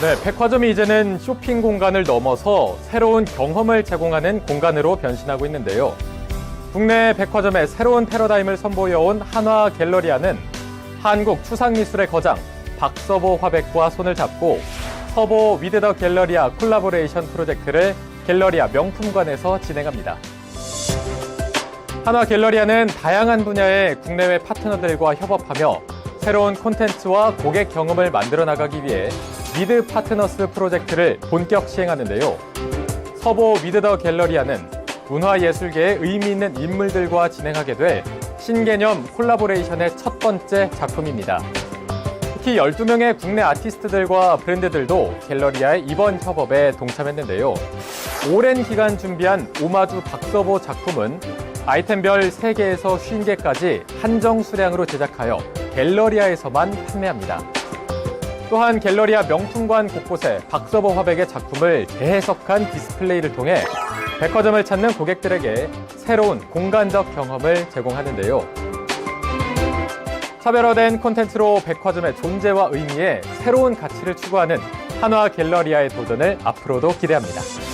네, 백화점이 이제는 쇼핑 공간을 넘어서 새로운 경험을 제공하는 공간으로 변신하고 있는데요. 국내 백화점의 새로운 패러다임을 선보여온 한화 갤러리아는 한국 추상미술의 거장 박서보 화백과 손을 잡고 서보 위드 더 갤러리아 콜라보레이션 프로젝트를 갤러리아 명품관에서 진행합니다. 한화 갤러리아는 다양한 분야의 국내외 파트너들과 협업하며 새로운 콘텐츠와 고객 경험을 만들어 나가기 위해 미드 파트너스 프로젝트를 본격 시행하는데요. 서보 미드 더 갤러리아는 문화예술계에 의미 있는 인물들과 진행하게 될 신개념 콜라보레이션의 첫 번째 작품입니다. 특히 12명의 국내 아티스트들과 브랜드들도 갤러리아의 이번 협업에 동참했는데요. 오랜 기간 준비한 오마주 박서보 작품은 아이템별 3개에서 50개까지 한정 수량으로 제작하여 갤러리아에서만 판매합니다. 또한 갤러리아 명품관 곳곳에 박서보 화백의 작품을 재해석한 디스플레이를 통해 백화점을 찾는 고객들에게 새로운 공간적 경험을 제공하는데요. 차별화된 콘텐츠로 백화점의 존재와 의미에 새로운 가치를 추구하는 한화 갤러리아의 도전을 앞으로도 기대합니다.